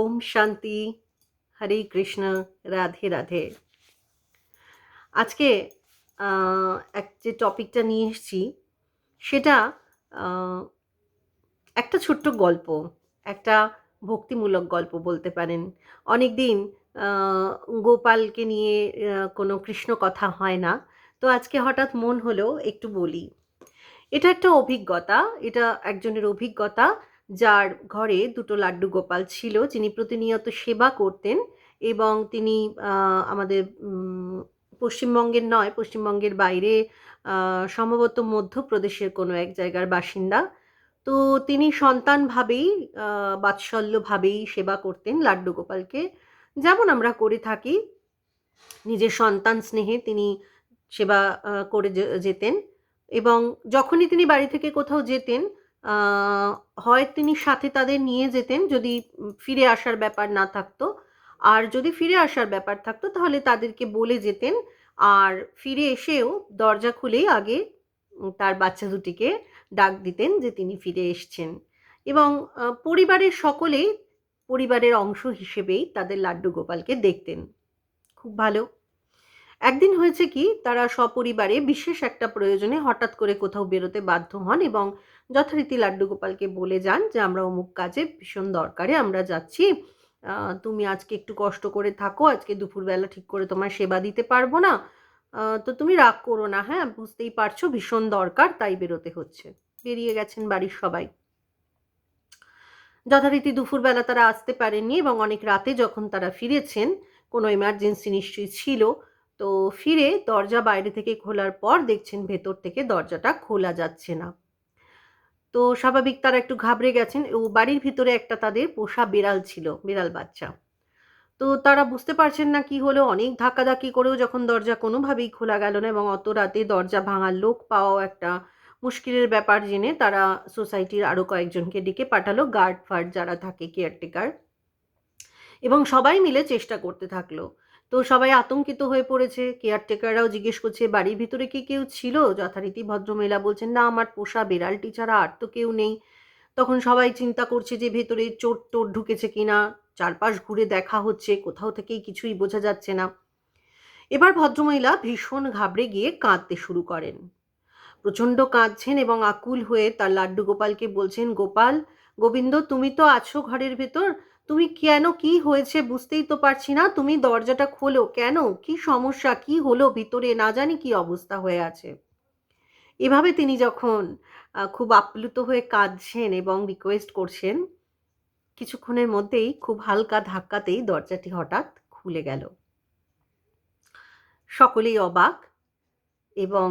ওম শান্তি। হরে কৃষ্ণ, রাধে রাধে। আজকে এক যে টপিকটা নিয়ে এসেছি, সেটা একটা ছোট্ট গল্প, একটা ভক্তিমূলক গল্প বলতে পারেন। অনেক দিন গোপালকে নিয়ে কোনো কৃষ্ণ কথা হয় না। তো আজকে হঠাৎ মন হলো একটু বলি। এটা একটা অভিজ্ঞতা, এটা একজনের অভিজ্ঞতা যার ঘরে দুটো লাড্ডু গোপাল ছিল, যিনি প্রতিনিয়ত সেবা করতেন এবং তিনি আমাদের পশ্চিমবঙ্গের নয়, পশ্চিমবঙ্গের বাইরে সম্ভবত মধ্যপ্রদেশের কোনো এক জায়গার বাসিন্দা। তো তিনি সন্তানভাবেই বাৎসল্যভাবেই সেবা করতেন লাড্ডু গোপালকে। যেমন আমরা করে থাকি, নিজের সন্তান স্নেহে তিনি সেবা করে যেতেন এবং যখনই তিনি বাড়ি থেকে কোথাও যেতেন হয় তিনি সাথে তাদের নিয়ে যেতেন যদি ফিরে আসার ব্যাপার না থাকতো। আর যদি ফিরে আসার ব্যাপার থাকতো তাহলে তাদেরকে বলে যেতেন। আর ফিরে এসেও দরজা খুলেই আগে তার বাচ্চা দুটিকে ডাক দিতেন যে তিনি ফিরে এসছেন। এবং পরিবারের সকলেই পরিবারের অংশ হিসেবেই তাদের লাড্ডু গোপালকে দেখতেন। খুব ভালো। একদিন হয়েছে কি, তারা সপরিবারে বিশেষ একটা প্রয়োজনে হঠাৎ করে কোথাও বেরোতে বাধ্য হন এবং যথারীতি লাড্ডু গোপালকে বলে যান যে, আমরা অমুক কাজে ভীষণ দরকারে, আমরা যাচ্ছি। তুমি আজকে একটু কষ্ট করে থাকো, আজকে দুপুরবেলা ঠিক করে তোমার সেবা দিতে পারব না। তো তুমি রাগ করো না হ্যাঁ? বুঝতেই পারছ ভীষণ দরকার, তাই বেরোতে হচ্ছে। বেরিয়ে গেছেন বাড়ির সবাই। যথারীতি দুপুরবেলা তারা আসতে পারেননি এবং অনেক রাতে যখন তারা ফিরেছেন, কোনো এমার্জেন্সি নিশ্চয়ই ছিল। তো ফিরে দরজা বাইরে থেকে খোলার পর দেখছেন ভেতর থেকে দরজাটা খোলা যাচ্ছে না। তো স্বাভাবিক তারা একটু ঘাবড়ে গেছেন। ও বাড়ির ভিতরে একটা তাদের পোষা বিড়াল ছিল, বিড়াল বাচ্চা। তো তারা বুঝতে পারছেন না কি হলো। অনেক ধাক্কাধাক্কি করেও যখন দরজা কোনোভাবেই খোলা গেল না এবং অত রাতে দরজা ভাঙার লোক পাওয়াও একটা মুশকিলের ব্যাপার জেনে তারা সোসাইটির আরও কয়েকজনকে ডেকে পাঠালো গার্ড ফার্ড যারা থাকে কেয়ারটেকার। এবং সবাই মিলে চেষ্টা করতে থাকল। তো সবাই আতঙ্কিত হয়ে পড়েছে। কেয়ারটেকাররাও জিজ্ঞেস করছে, বাড়ির ভিতরে কি কেউ ছিল? যথারীতি ভদ্রমেলা বলছেন, না, আমার পোষা বিড়ালটি ছাড়া আর তো কেউ নেই। তখন সবাই চিন্তা করছে যে ভেতরে চোর টোর ঢুকেছে কিনা। চারপাশ ঘুরে দেখা হচ্ছে, কোথাও থেকেই কিছুই বোঝা যাচ্ছে না। এবার ভদ্রমহিলা ভীষণ ঘাবড়ে গিয়ে কাঁদতে শুরু করেন। প্রচণ্ড কাঁদছেন এবং আকুল হয়ে তার লাড্ডু গোপালকে বলছেন, গোপাল, গোবিন্দ, তুমি তো আছো ঘরের ভেতর। তুমি কেন কি হয়েছে বুঝতেই তো পারছি না। তুমি দরজাটা খোলো। কেন? কি সমস্যা? কি হলো ভিতরে? না জানি কি অবস্থা হয়ে আছে। এভাবে তিনি যখন খুব আপ্লুত হয়ে কাঁদছেন এবং রিকোয়েস্ট করছেন, কিছুক্ষণের মধ্যেই খুব হালকা ধাক্কাতেই দরজাটি হঠাৎ খুলে গেল। সকলেই অবাক এবং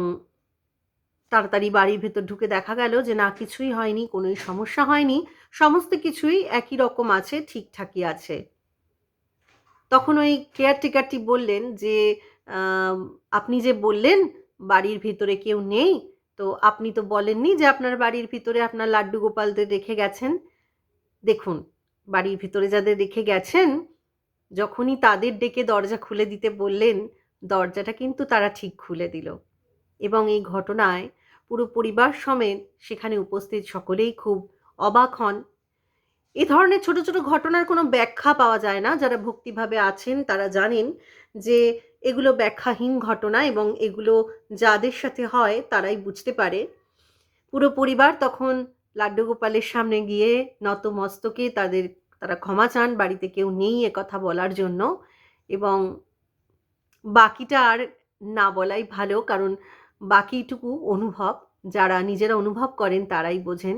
তাড়াতাড়ি বাড়ির ভেতর ঢুকে দেখা গেল যে, না, কিছুই হয়নি, কোনোই সমস্যা হয়নি। সমস্ত কিছুই একই রকম আছে, ঠিকঠাকই আছে। তখন ওই কেয়ারটেকারটি বললেন যে আপনি যে বললেন বাড়ির ভিতরে কেউ নেই, তো আপনি তো বলেননি যে আপনার বাড়ির ভিতরে আপনার লাড্ডু গোপালদের রেখে গেছেন। দেখুন, বাড়ির ভিতরে যাদের রেখে গেছেন, যখনই তাদের ডেকে দরজা খুলে দিতে বললেন, দরজাটা কিন্তু তারা ঠিক খুলে দিল। এবং এই ঘটনায় পুরো পরিবার সমেত সেখানে উপস্থিত সকলেই খুব অবাক হন। এ ধরনের ছোট ছোট ঘটনার কোনো ব্যাখ্যা পাওয়া যায় না। যারা ভক্তিভাবে আছেন, তারা জানেন যে এগুলো ব্যাখ্যাহীন ঘটনা এবং এগুলো যাদের সাথে হয় তারাই বুঝতে পারে। পুরো পরিবার তখন লাড্ডু গোপালের সামনে গিয়ে নত মস্তকে তাদের, তারা ক্ষমা চান, বাড়িতে কেউ নেই কথা বলার জন্য এবং বাকিটা আর না বলাই ভালো, কারণ বাকিটুকু অনুভব, যারা নিজেরা অনুভব করেন তারাই বোঝেন।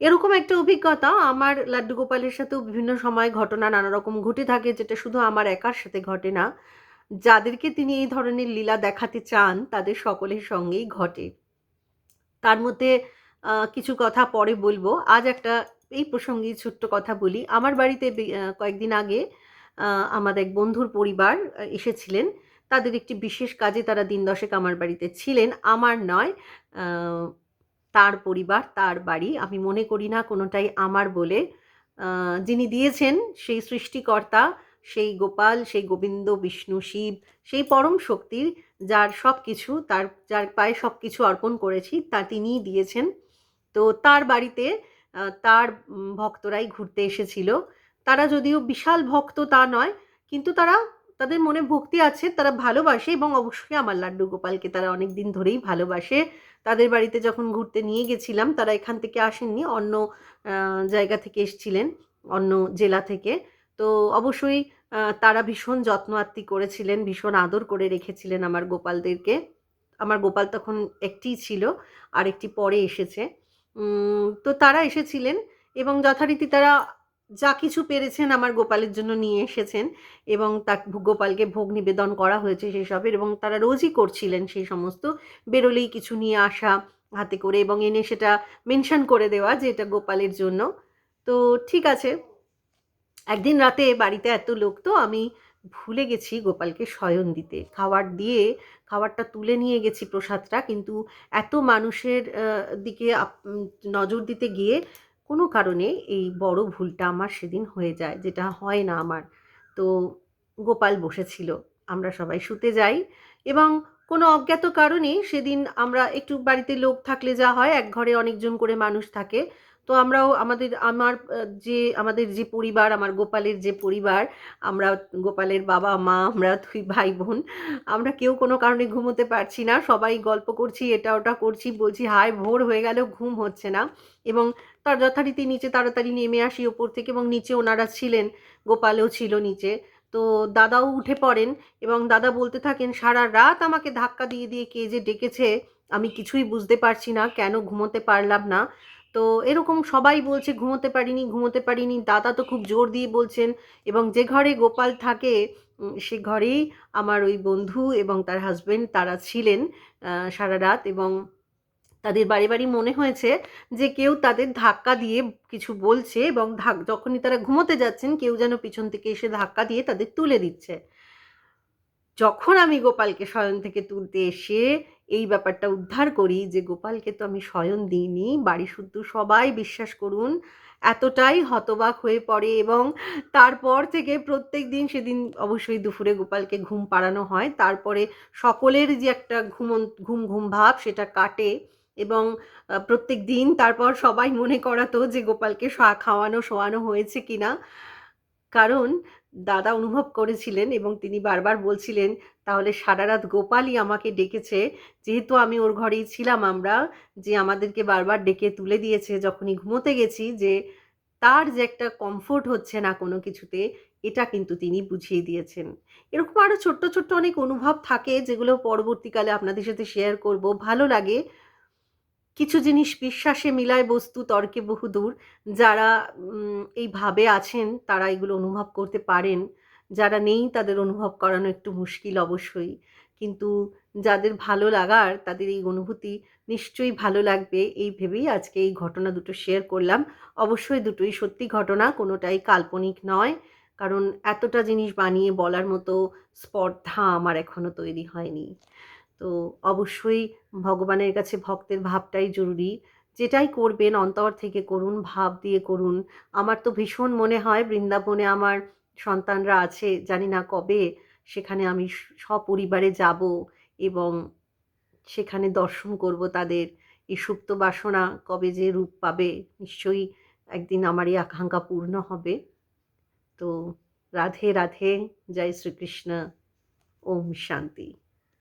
এরকম একটা অভিজ্ঞতা আমার লাড্ডু গোপালের সাথেও বিভিন্ন সময় ঘটনা নানা রকম ঘটে থাকে, যেটা শুধু আমার একার সাথে ঘটে না। যাদেরকে তিনি এই ধরনের লীলা দেখাতে চান, তাদের সকলের সঙ্গেই ঘটে। তার মধ্যে কিছু কথা পরে বলব। আজ একটা এই প্রসঙ্গে ছোট্ট কথা বলি। আমার বাড়িতে কয়েকদিন আগে আমার এক বন্ধুর পরিবার এসেছিলেন। তাদের একটি বিশেষ কাজে তারা দিন দশেক আমার বাড়িতে ছিলেন। আমার নয় তার পরিবার, তার বাড়ি। আমি মনে করি না কোনোটাই আমার বলে যিনি দিয়েছেন সেই সৃষ্টিকর্তা, সেই গোপাল, সেই গোবিন্দ, বিষ্ণু, শিব, সেই পরম শক্তির যার সব কিছু তার, যার পায়ে সব কিছু অর্পণ করেছি, তা তিনিই দিয়েছেন। তো তার বাড়িতে তার ভক্তরাই ঘুরতে এসেছিল। তারা যদিও বিশাল ভক্ত তা নয়, কিন্তু তারা তাদের মনে ভক্তি আছে, তারা ভালোবাসে এবং অবশ্যই আমার লাড্ডু গোপালকে তারা অনেক দিন ধরেই ভালোবাসে। তাদের বাড়িতে যখন ঘুরতে নিয়ে গেছিলাম, তারা এখান থেকে আসেননি, অন্য জায়গা থেকে এসছিলেন, অন্য জেলা থেকে। তো অবশ্যই তারা ভীষণ যত্ন আত্মি করেছিলেন, ভীষণ আদর করে রেখেছিলেন আমার গোপালদেরকে। আমার গোপাল তখন একটি ছিল আর একটি পরে এসেছে। তো তারা এসেছিলেন এবং যথারীতি তারা যা কিছু পেরেছেন আমার গোপালের জন্য নিয়ে এসেছেন এবং তা গোপালকে ভোগ নিবেদন করা হয়েছে সেসবের এবং তারা রোজই করছিলেন সেই সমস্ত বেরোলেই কিছু নিয়ে আসা হাতে করে এবং এনে সেটা মেনশন করে দেওয়া যে এটা গোপালের জন্য। তো ঠিক আছে, একদিন রাতে বাড়িতে এত লোক তো আমি ভুলে গেছি গোপালকে শয়ন দিতে। খাবার দিয়ে, খাবারটা তুলে নিয়ে গেছি প্রসাদটা, কিন্তু এত মানুষের দিকে নজর দিতে গিয়ে কোনো কারণে এই বড় ভুলটা আমার সেদিন হয়ে যায়, যেটা হয় না আমার। তো গোপাল বসেছিল, আমরা সবাই শুতে যাই এবং কোনো অজ্ঞাত কারণে সেদিন আমরা একটু বাড়িতে লোক থাকলে যা হয়, এক ঘরে অনেকজন করে মানুষ থাকে তো আমরাও আমাদের, আমার যে, আমাদের যে পরিবার, আমার গোপালের যে পরিবার, আমরা গোপালের বাবা, মা, আমরা দুই ভাই বোন আমরা কেউ কোনো কারণে ঘুমোতে পারছি না। সবাই গল্প করছি, এটা ওটা করছি, বলছি, হায়, ভোর হয়ে গেলেও ঘুম হচ্ছে না। এবং তার যথারীতি নিচে তাড়াতাড়ি নেমে আসি ওপর থেকে এবং নিচে ওনারা ছিলেন, গোপালও ছিল নিচে। তো দাদাও উঠে পড়েন এবং দাদা বলতে থাকেন, সারা রাত আমাকে ধাক্কা দিয়ে দিয়ে কে যে ডেকেছে, আমি কিছুই বুঝতে পারছি না, কেন ঘুমোতে পারলাম না? তো এরকম সবাই বলছে, ঘুমোতে পারিনি ঘুমোতে পারিনি। দাদা তো খুব জোর দিয়ে বলছেন এবং যে ঘরে গোপাল থাকে সে ঘরেই আমার ওই বন্ধু এবং তার হাজব্যান্ড তারা ছিলেন সারা রাত এবং তাদের বাড়ি বাড়ি মনে হয়েছে যে কেউ তাদের ধাক্কা দিয়ে কিছু বলছে এবং যখনই তারা ঘুমোতে যাচ্ছেন, কেউ যেন পিছন থেকে এসে ধাক্কা দিয়ে তাদের তুলে দিচ্ছে। যখন আমি গোপালকে শয়ন থেকে তুলতে এসে এই ব্যাপারটা উদ্ধার করি যে, গোপালকে তো আমি শয়ন দিইনি, বাড়ি শুদ্ধ সবাই বিশ্বাস করুন, এতটাই হতবাক হয়ে পড়ে এবং তারপর থেকে প্রত্যেক দিন সেদিন অবশ্যই দুপুরে গোপালকে ঘুম পাড়ানো হয়। তারপরে সকলের যে একটা ঘুম ঘুম ঘুম ভাব সেটা কাটে এবং প্রত্যেক দিন তারপর সবাই মনে করাতো যে, গোপালকে খাওয়ানো, শোয়ানো হয়েছে কিনা। কারণ দাদা অনুভব করেছিলেন এবং তিনি বারবার বলছিলেন, তাহলে সারা রাত গোপালই আমাকে ডেকেছে, যেহেতু আমি ওর ঘরেই ছিলাম আমরা, যে আমাদেরকে বারবার ডেকে তুলে দিয়েছে, যখনই ঘুমোতে গেছি যে তার যে একটা কমফোর্ট হচ্ছে না কোনো কিছুতে, এটা কিন্তু তিনি বুঝিয়ে দিয়েছেন। এরকম আরও ছোট্ট ছোট্ট অনেক অনুভব থাকে, যেগুলো পরবর্তীকালে আপনাদের সাথে শেয়ার করব। ভালো লাগে। কিছু জিনিস বিশ্বাসে মিলায় বস্তু তর্কে বহুদূর যারা এইভাবে আছেন, তারা এগুলো অনুভব করতে পারেন। যারা নেই, তাদের অনুভব করানো একটু মুশকিল অবশ্যই। কিন্তু যাদের ভালো লাগার, তাদের এই অনুভূতি নিশ্চয়ই ভালো লাগবে। এই ভেবেই আজকে এই ঘটনা দুটো শেয়ার করলাম। অবশ্যই দুটোই সত্যি ঘটনা, কোনোটাই কাল্পনিক নয়। কারণ এতটা জিনিস বানিয়ে বলার মতো স্পর্ধা আমার এখনও তৈরি হয়নি। তো অবশ্যই ভগবানের কাছে ভক্তের ভাবটাই জরুরি। যেটাই করবেন, অন্তর থেকে করুন, ভাব দিয়ে করুন। আমার তো ভীষণ মনে হয় বৃন্দাবনে আমার সন্তানরা আছে, জানি না কবে, সেখানে আমি সপরিবারে যাব এবং সেখানে দর্শন করব তাদের। এই সুপ্ত বাসনা কবে যে রূপ পাবে, নিশ্চয়ই একদিন আমার এই আকাঙ্ক্ষা পূর্ণ হবে। তো রাধে রাধে, জয় শ্রীকৃষ্ণ। ওম শান্তি।